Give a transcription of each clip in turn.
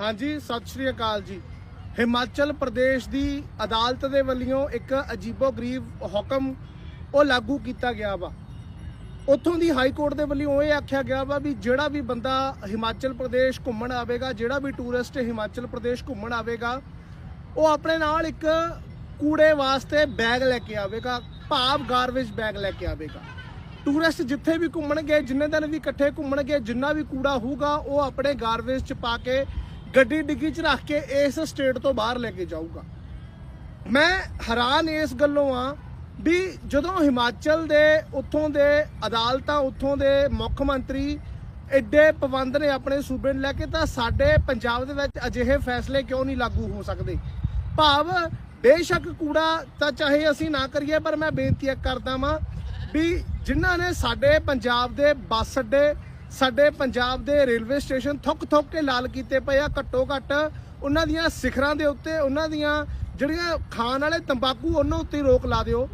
ਹਾਂਜੀ, ਸਤਿ ਸ਼੍ਰੀ ਅਕਾਲ ਜੀ। ਹਿਮਾਚਲ ਪ੍ਰਦੇਸ਼ ਦੀ ਅਦਾਲਤ ਦੇ ਵੱਲੋਂ ਇੱਕ ਅਜੀਬੋ-ਗਰੀਬ ਹੁਕਮ ਉਹ ਲਾਗੂ ਕੀਤਾ ਗਿਆ ਵਾ। ਉੱਥੋਂ ਦੀ ਹਾਈ ਕੋਰਟ ਦੇ ਵੱਲੋਂ ਇਹ ਆਖਿਆ ਗਿਆ ਵਾ ਵੀ ਜਿਹੜਾ ਵੀ ਬੰਦਾ ਹਿਮਾਚਲ ਪ੍ਰਦੇਸ਼ ਘੁੰਮਣ ਆਵੇਗਾ, ਜਿਹੜਾ ਵੀ ਟੂਰਿਸਟ ਹਿਮਾਚਲ ਪ੍ਰਦੇਸ਼ ਘੁੰਮਣ ਆਵੇਗਾ, ਉਹ ਆਪਣੇ ਨਾਲ ਇੱਕ ਕੂੜੇ ਵਾਸਤੇ ਬੈਗ ਲੈ ਕੇ ਆਵੇਗਾ, ਭਾਵ ਗਾਰਬੇਜ ਬੈਗ ਲੈ ਕੇ ਆਵੇਗਾ। ਟੂਰਿਸਟ ਜਿੱਥੇ ਵੀ ਘੁੰਮਣਗੇ, ਜਿੰਨੇ ਦਿਨ ਵੀ ਇਕੱਠੇ ਘੁੰਮਣਗੇ, ਜਿੰਨਾ ਵੀ ਕੂੜਾ ਹੋਊਗਾ, ਉਹ ਆਪਣੇ ਗਾਰਬੇਜ 'ਚ ਪਾ ਕੇ ਗੱਡੀ ਡਿੱਗੀ 'ਚ ਰੱਖ ਕੇ ਇਸ ਸਟੇਟ ਤੋਂ ਬਾਹਰ ਲੈ ਕੇ ਜਾਊਗਾ। ਮੈਂ ਹੈਰਾਨ ਇਸ ਗੱਲੋਂ ਆ ਵੀ ਜਦੋਂ ਹਿਮਾਚਲ ਦੇ, ਉੱਥੋਂ ਦੇ ਅਦਾਲਤਾਂ, ਉੱਥੋਂ ਦੇ ਮੁੱਖ ਮੰਤਰੀ ਐਡੇ ਪਾਬੰਦ ਨੇ ਆਪਣੇ ਸੂਬੇ ਨੂੰ ਲੈ ਕੇ, ਤਾਂ ਸਾਡੇ ਪੰਜਾਬ ਦੇ ਵਿੱਚ ਅਜਿਹੇ ਫੈਸਲੇ ਕਿਉਂ ਨਹੀਂ ਲਾਗੂ ਹੋ ਸਕਦੇ? ਭਾਵ ਬੇਸ਼ੱਕ ਕੂੜਾ ਤਾਂ ਚਾਹੇ ਅਸੀਂ ਨਾ ਕਰੀਏ, ਪਰ ਮੈਂ ਬੇਨਤੀ ਇੱਕ ਕਰਦਾ ਵਾਂ ਵੀ ਜਿਨ੍ਹਾਂ ਨੇ ਸਾਡੇ ਪੰਜਾਬ ਦੇ ਬੱਸ ਅੱਡੇ ਸਾਡੇ ਪੰਜਾਬ ਦੇ ਰੇਲਵੇ ਸਟੇਸ਼ਨ ਥੁੱਕ ਥੁੱਕ ਕੇ ਲਾਲ ਕੀਤੇ ਪਏ ਆ, ਘੱਟੋ ਘੱਟ ਉਹਨਾਂ ਦੀਆਂ ਸਿਖਰਾਂ ਦੇ ਉੱਤੇ, ਉਹਨਾਂ ਦੀਆਂ ਜਿਹੜੀਆਂ ਖਾਣ ਵਾਲੇ ਤੰਬਾਕੂ ਉਹਨਾਂ ਉੱਤੇ ਰੋਕ ਲਾ ਦਿਓ।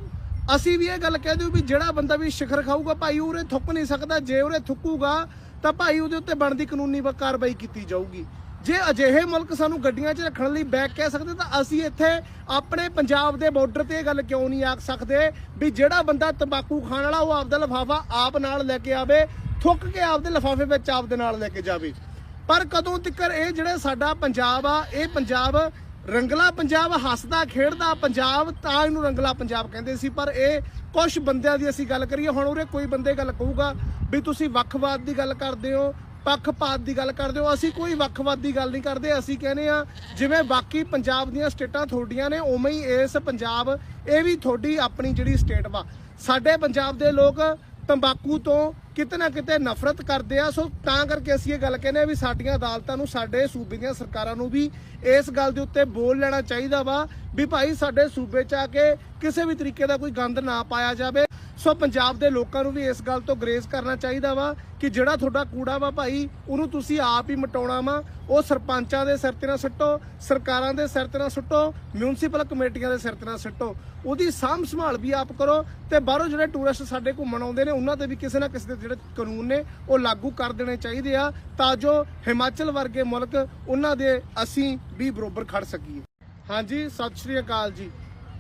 ਅਸੀਂ ਵੀ ਇਹ ਗੱਲ ਕਹਿ ਦਿਓ ਵੀ ਜਿਹੜਾ ਬੰਦਾ ਵੀ ਸ਼ਿਖਰ ਖਾਊਗਾ, ਭਾਈ ਉਰੇ ਥੁੱਕ ਨਹੀਂ ਸਕਦਾ, ਜੇ ਉਰੇ ਥੁੱਕੂਗਾ, ਤਾਂ ਭਾਈ ਉਹਦੇ ਉੱਤੇ ਬਣਦੀ ਕਾਨੂੰਨੀ ਵਾ- ਕਾਰਵਾਈ ਕੀਤੀ ਜਾਊਗੀ। ਜੇ ਅਜਿਹੇ ਮੁਲਕ ਸਾਨੂੰ ਗੱਡੀਆਂ 'ਚ ਰੱਖਣ ਲਈ ਬੈਕ ਕਹਿ ਸਕਦੇ, ਤਾਂ ਅਸੀਂ ਇੱਥੇ ਆਪਣੇ ਪੰਜਾਬ ਦੇ ਬਾਰਡਰ ਤੇ ਇਹ ਗੱਲ ਕਿਉਂ ਨਹੀਂ ਆਖ ਸਕਦੇ ਵੀ ਜਿਹੜਾ ਬੰਦਾ ਤੰਬਾਕੂ ਖਾਣ ਵਾਲਾ, ਉਹ ਆਪਦਾ ਲਫਾਫਾ ਆਪ ਨਾਲ ਲੈ ਕੇ ਆਵੇ ਠੁੱਕ ਕੇ ਆਪਦੇ ਲਫਾਫੇ ਵਿੱਚ ਆਪਦੇ ਨਾਲ ਲੈ ਕੇ ਜਾਵੇ। ਪਰ ਕਦੋਂ ਤੱਕਰ ਇਹ ਜਿਹੜਾ ਸਾਡਾ ਪੰਜਾਬ ਆ, ਇਹ ਪੰਜਾਬ ਰੰਗਲਾ ਪੰਜਾਬ, ਹੱਸਦਾ, ਖੇਡਦਾ ਪੰਜਾਬ, ਤਾਂ ਇਹਨੂੰ ਰੰਗਲਾ ਪੰਜਾਬ ਕਹਿੰਦੇ ਸੀ। ਪਰ ਇਹ ਕੁਝ ਬੰਦਿਆਂ ਦੀ ਅਸੀਂ ਗੱਲ ਕਰੀਏ, ਹੁਣ ਉਰੇ ਕੋਈ ਬੰਦੇ ਗੱਲ ਕਹੂਗਾ ਵੀ ਤੁਸੀਂ ਵੱਖਵਾਦ ਦੀ ਗੱਲ ਕਰਦੇ ਹੋ, ਪੱਖਪਾਤ ਦੀ ਗੱਲ ਕਰਦੇ ਹੋ। ਅਸੀਂ ਕੋਈ ਵੱਖਵਾਦ ਦੀ ਗੱਲ ਨਹੀਂ ਕਰਦੇ, ਅਸੀਂ ਕਹਿੰਦੇ ਆ ਜਿਵੇਂ ਬਾਕੀ ਪੰਜਾਬ ਦੀਆਂ ਸਟੇਟਾਂ ਤੁਹਾਡੀਆਂ ਨੇ, ਉਵੇਂ ਹੀ ਇਸ ਪੰਜਾਬ, ਇਹ ਵੀ ਤੁਹਾਡੀ ਆਪਣੀ ਜਿਹੜੀ ਸਟੇਟ ਵਾ। ਸਾਡੇ ਪੰਜਾਬ ਦੇ ਲੋਕ ਤੰਬਾਕੂ ਤੋਂ ਕਿਤੇ ਨਾ ਕਿਤੇ ਨਫ਼ਰਤ ਕਰਦੇ ਆ। ਸੋ ਤਾਂ ਕਰਕੇ ਅਸੀਂ ਇਹ ਗੱਲ ਕਹਿੰਦੇ ਆ ਵੀ ਸਾਡੀਆਂ ਅਦਾਲਤਾਂ ਨੂੰ, ਸਾਡੇ ਸੂਬੇ ਦੀਆਂ ਸਰਕਾਰਾਂ ਨੂੰ ਵੀ ਇਸ ਗੱਲ ਦੇ ਉੱਤੇ ਬੋਲ ਲੈਣਾ ਚਾਹੀਦਾ ਵਾ ਵੀ ਭਾਈ ਸਾਡੇ ਸੂਬੇ 'ਚ ਆ ਕੇ ਕਿਸੇ ਵੀ ਤਰੀਕੇ ਦਾ ਕੋਈ ਗੰਦ ਨਾ ਪਾਇਆ ਜਾਵੇ। ਸੋ ਪੰਜਾਬ ਦੇ ਲੋਕਾਂ ਨੂੰ ਵੀ ਇਸ ਗੱਲ ਤੋਂ ਗਰੇਜ਼ ਕਰਨਾ ਚਾਹੀਦਾ ਵਾ ਕਿ ਜਿਹੜਾ ਤੁਹਾਡਾ ਕੂੜਾ ਵਾ ਭਾਈ, ਉਹਨੂੰ ਤੁਸੀਂ ਆਪ ਹੀ ਮਟਾਉਣਾ ਵਾ। ਉਹ ਸਰਪੰਚਾਂ ਦੇ ਸਿਰ ਤੇ ਨਾ ਸੁੱਟੋ, ਸਰਕਾਰਾਂ ਦੇ ਸਿਰ ਤੇ ਨਾ ਸੁੱਟੋ ਮਿਊਨਿਸਪਲ ਕਮੇਟੀਆਂ ਦੇ ਸਿਰ ਤੇ ਨਾ ਸੁੱਟੋ। ਉਹਦੀ ਸਾਂਭ ਸੰਭਾਲ ਵੀ ਆਪ ਕਰੋ ਤੇ ਬਾਹਰੋਂ ਜਿਹੜੇ ਟੂਰਿਸਟ ਸਾਡੇ ਘੁੰਮਣ ਆਉਂਦੇ ਨੇ, ਉਹਨਾਂ ਤੇ ਵੀ ਕਿਸੇ ਨਾ ਕਿਸੇ ਦੇ ਜਿਹੜੇ ਕਾਨੂੰਨ ਨੇ, ਉਹ ਲਾਗੂ ਕਰ ਦੇਣੇ ਚਾਹੀਦੇ ਆ ਤਾਂ ਜੋ ਹਿਮਾਚਲ ਵਰਗੇ ਮੁਲਕ ਉਹਨਾਂ ਦੇ ਅਸੀਂ ਵੀ ਬਰੋਬਰ ਖੜ ਸਕੀਏ। ਹਾਂਜੀ, ਸਤਿ ਸ਼੍ਰੀ ਅਕਾਲ ਜੀ।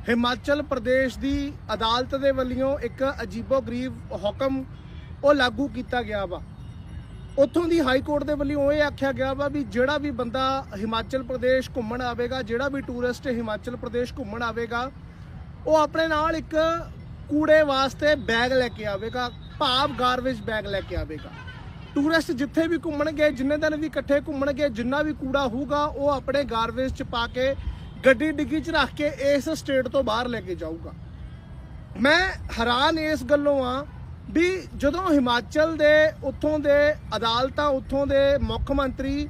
ਹਿਮਾਚਲ ਪ੍ਰਦੇਸ਼ ਦੀ ਅਦਾਲਤ ਦੇ ਵੱਲੋਂ ਇੱਕ ਅਜੀਬੋ-ਗਰੀਬ ਹੁਕਮ ਉਹ ਲਾਗੂ ਕੀਤਾ ਗਿਆ ਵਾ। ਉੱਥੋਂ ਦੀ ਹਾਈ ਕੋਰਟ ਦੇ ਵੱਲੋਂ ਇਹ ਆਖਿਆ ਗਿਆ ਵਾ ਵੀ ਜਿਹੜਾ ਵੀ ਬੰਦਾ ਹਿਮਾਚਲ ਪ੍ਰਦੇਸ਼ ਘੁੰਮਣ ਆਵੇਗਾ, ਜਿਹੜਾ ਵੀ ਟੂਰਿਸਟ ਹਿਮਾਚਲ ਪ੍ਰਦੇਸ਼ ਘੁੰਮਣ ਆਵੇਗਾ, ਉਹ ਆਪਣੇ ਨਾਲ ਇੱਕ ਕੂੜੇ ਵਾਸਤੇ ਬੈਗ ਲੈ ਕੇ ਆਵੇਗਾ, ਭਾਵ ਗਾਰਬੇਜ ਬੈਗ ਲੈ ਕੇ ਆਵੇਗਾ। ਟੂਰਿਸਟ ਜਿੱਥੇ ਵੀ ਘੁੰਮਣਗੇ, ਜਿੰਨੇ ਦਿਨ ਵੀ ਇਕੱਠੇ ਘੁੰਮਣਗੇ, ਜਿੰਨਾ ਵੀ ਕੂੜਾ ਹੋਊਗਾ, ਉਹ ਆਪਣੇ ਗਾਰਬੇਜ 'ਚ ਪਾ ਕੇ ਗੱਡੀ ਡਿੱਗੀ 'ਚ ਰੱਖ ਕੇ ਇਸ ਸਟੇਟ ਤੋਂ ਬਾਹਰ ਲੈ ਕੇ ਜਾਊਗਾ। ਮੈਂ ਹੈਰਾਨ ਇਸ ਗੱਲੋਂ ਆ ਵੀ ਜਦੋਂ ਹਿਮਾਚਲ ਦੇ ਉੱਥੋਂ ਦੇ ਅਦਾਲਤਾਂ, ਉੱਥੋਂ ਦੇ ਮੁੱਖ ਮੰਤਰੀ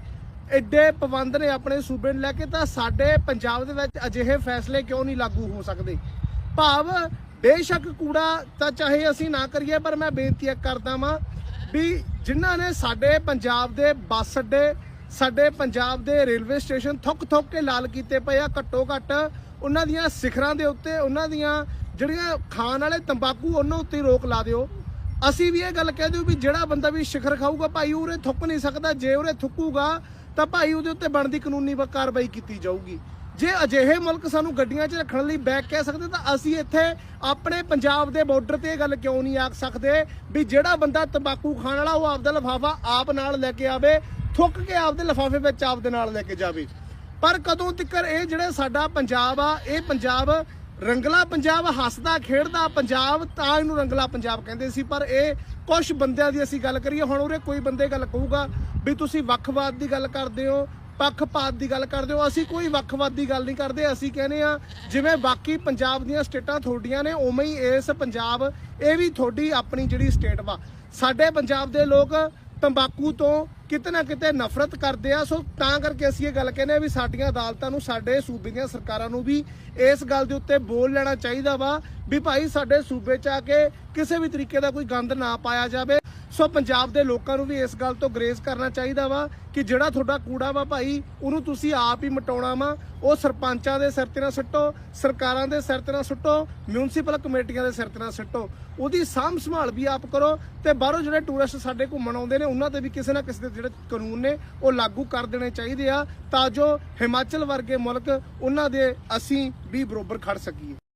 ਐਡੇ ਪਾਬੰਦ ਨੇ ਆਪਣੇ ਸੂਬੇ ਨੂੰ ਲੈ ਕੇ, ਤਾਂ ਸਾਡੇ ਪੰਜਾਬ ਦੇ ਵਿੱਚ ਅਜਿਹੇ ਫੈਸਲੇ ਕਿਉਂ ਨਹੀਂ ਲਾਗੂ ਹੋ ਸਕਦੇ? ਭਾਵ ਬੇਸ਼ੱਕ ਕੂੜਾ ਤਾਂ ਚਾਹੇ ਅਸੀਂ ਨਾ ਕਰੀਏ, ਪਰ ਮੈਂ ਬੇਨਤੀ ਇੱਕ ਕਰਦਾ ਵਾਂ ਵੀ ਜਿਨ੍ਹਾਂ ਨੇ ਸਾਡੇ ਪੰਜਾਬ ਦੇ ਬੱਸ ਅੱਡੇ ਸਾਡੇ ਪੰਜਾਬ ਦੇ ਰੇਲਵੇ ਸਟੇਸ਼ਨ ਥੁੱਕ ਥੁੱਕ ਕੇ ਲਾਲ ਕੀਤੇ ਪਏ ਆ, ਘੱਟੋ ਘੱਟ ਉਹਨਾਂ ਦੀਆਂ ਸਿਖਰਾਂ ਦੇ ਉੱਤੇ ਉਹਨਾਂ ਦੀਆਂ ਜਿਹੜੀਆਂ ਖਾਣ ਵਾਲੇ ਤੰਬਾਕੂ ਉਹਨਾਂ ਉੱਤੇ ਰੋਕ ਲਾ ਦਿਓ। ਅਸੀਂ ਵੀ ਇਹ ਗੱਲ ਕਹਿ ਦਿਓ ਵੀ ਜਿਹੜਾ ਬੰਦਾ ਵੀ ਸ਼ਿਖਰ ਖਾਊਗਾ, ਭਾਈ ਉਰੇ ਥੁੱਕ ਨਹੀਂ ਸਕਦਾ, ਜੇ ਉਰੇ ਥੁੱਕੂਗਾ ਤਾਂ ਭਾਈ ਉਹਦੇ ਉੱਤੇ ਬਣਦੀ ਕਾਨੂੰਨੀ ਵਾ- ਕਾਰਵਾਈ ਕੀਤੀ ਜਾਊਗੀ। ਜੇ ਅਜਿਹੇ ਮੁਲਕ ਸਾਨੂੰ ਗੱਡੀਆਂ 'ਚ ਰੱਖਣ ਲਈ ਬੈਕ ਕਹਿ ਸਕਦੇ ਤਾਂ ਅਸੀਂ ਇੱਥੇ ਆਪਣੇ ਪੰਜਾਬ ਦੇ ਬਾਰਡਰ ਤੇ ਇਹ ਗੱਲ ਕਿਉਂ ਨਹੀਂ ਆਖ ਸਕਦੇ ਵੀ ਜਿਹੜਾ ਬੰਦਾ ਤੰਬਾਕੂ ਖਾਣ ਵਾਲਾ ਉਹ ਆਪਦਾ ਲਫਾਫਾ ਆਪ ਨਾਲ ਲੈ ਕੇ ਆਵੇ ਥੁੱਕ ਕੇ ਆਪਦੇ ਲਫਾਫੇ ਵਿੱਚ ਆਪਦੇ ਨਾਲ ਲੈ ਕੇ ਜਾਵੇ। ਪਰ ਕਦੋਂ ਤੱਕਰ ਇਹ ਜਿਹੜਾ ਸਾਡਾ ਪੰਜਾਬ ਆ, ਇਹ ਪੰਜਾਬ ਰੰਗਲਾ ਪੰਜਾਬ, ਹੱਸਦਾ, ਖੇਡਦਾ ਪੰਜਾਬ, ਤਾਂ ਇਹਨੂੰ ਰੰਗਲਾ ਪੰਜਾਬ ਕਹਿੰਦੇ ਸੀ। ਪਰ ਇਹ ਕੁਝ ਬੰਦਿਆਂ ਦੀ ਅਸੀਂ ਗੱਲ ਕਰੀਏ, ਹੁਣ ਉਰੇ ਕੋਈ ਬੰਦੇ ਗੱਲ ਕਹੂਗਾ ਵੀ ਤੁਸੀਂ ਵੱਖਵਾਦ ਦੀ ਗੱਲ ਕਰਦੇ ਹੋ, ਪੱਖਪਾਤ ਦੀ ਗੱਲ ਕਰਦੇ ਹੋ। ਅਸੀਂ ਕੋਈ ਵੱਖਵਾਦ ਦੀ ਗੱਲ ਨਹੀਂ ਕਰਦੇ, ਅਸੀਂ ਕਹਿੰਦੇ ਆ ਜਿਵੇਂ ਬਾਕੀ ਪੰਜਾਬ ਦੀਆਂ ਸਟੇਟਾਂ ਤੁਹਾਡੀਆਂ ਨੇ, ਉਵੇਂ ਹੀ ਇਸ ਪੰਜਾਬ, ਇਹ ਵੀ ਤੁਹਾਡੀ ਆਪਣੀ ਜਿਹੜੀ ਸਟੇਟ ਵਾ। ਸਾਡੇ ਪੰਜਾਬ ਦੇ ਲੋਕ ਤੰਬਾਕੂ ਤੋਂ ਕਿਤੇ ਨਾ ਕਿਤੇ ਨਫ਼ਰਤ ਕਰਦੇ ਆ। ਸੋ ਤਾਂ ਕਰਕੇ ਅਸੀਂ ਇਹ ਗੱਲ ਕਹਿੰਦੇ ਆ ਵੀ ਸਾਡੀਆਂ ਅਦਾਲਤਾਂ ਨੂੰ, ਸਾਡੇ ਸੂਬੇ ਦੀਆਂ ਸਰਕਾਰਾਂ ਨੂੰ ਵੀ ਇਸ ਗੱਲ ਦੇ ਉੱਤੇ ਬੋਲ ਲੈਣਾ ਚਾਹੀਦਾ ਵਾ ਵੀ ਭਾਈ ਸਾਡੇ ਸੂਬੇ 'ਚ ਆ ਕੇ ਕਿਸੇ ਵੀ ਤਰੀਕੇ ਦਾ ਕੋਈ ਗੰਦ ਨਾ ਪਾਇਆ ਜਾਵੇ। ਸੋ ਪੰਜਾਬ ਦੇ ਲੋਕਾਂ ਨੂੰ ਵੀ ਇਸ ਗੱਲ ਤੋਂ ਗਰੇਜ਼ ਕਰਨਾ ਚਾਹੀਦਾ ਵਾ ਕਿ ਜਿਹੜਾ ਤੁਹਾਡਾ ਕੂੜਾ ਵਾ ਭਾਈ, ਉਹਨੂੰ ਤੁਸੀਂ ਆਪ ਹੀ ਮਟਾਉਣਾ ਵਾ। ਉਹ ਸਰਪੰਚਾਂ ਦੇ ਸਿਰ ਤੇ ਨਾ ਸੁੱਟੋ, ਸਰਕਾਰਾਂ ਦੇ ਸਿਰ ਤੇ ਨਾ ਸੁੱਟੋ ਮਿਊਨਿਸਪਲ ਕਮੇਟੀਆਂ ਦੇ ਸਿਰ ਤੇ ਨਾ ਸੁੱਟੋ। ਉਹਦੀ ਸਾਂਭ ਸੰਭਾਲ ਵੀ ਆਪ ਕਰੋ ਤੇ ਬਾਹਰੋਂ ਜਿਹੜੇ ਟੂਰਿਸਟ ਸਾਡੇ ਘੁੰਮਣ ਆਉਂਦੇ ਨੇ, ਉਹਨਾਂ ਤੇ ਵੀ ਕਿਸੇ ਨਾ ਕਿਸੇ ਦੇ ਜਿਹੜੇ ਕਾਨੂੰਨ ਨੇ, ਉਹ ਲਾਗੂ ਕਰ ਦੇਣੇ ਚਾਹੀਦੇ ਆ ਤਾਂ ਜੋ ਹਿਮਾਚਲ ਵਰਗੇ ਮੁਲਕ ਉਹਨਾਂ ਦੇ ਅਸੀਂ ਵੀ ਬਰੋਬਰ ਖੜ ਸਕੀਏ।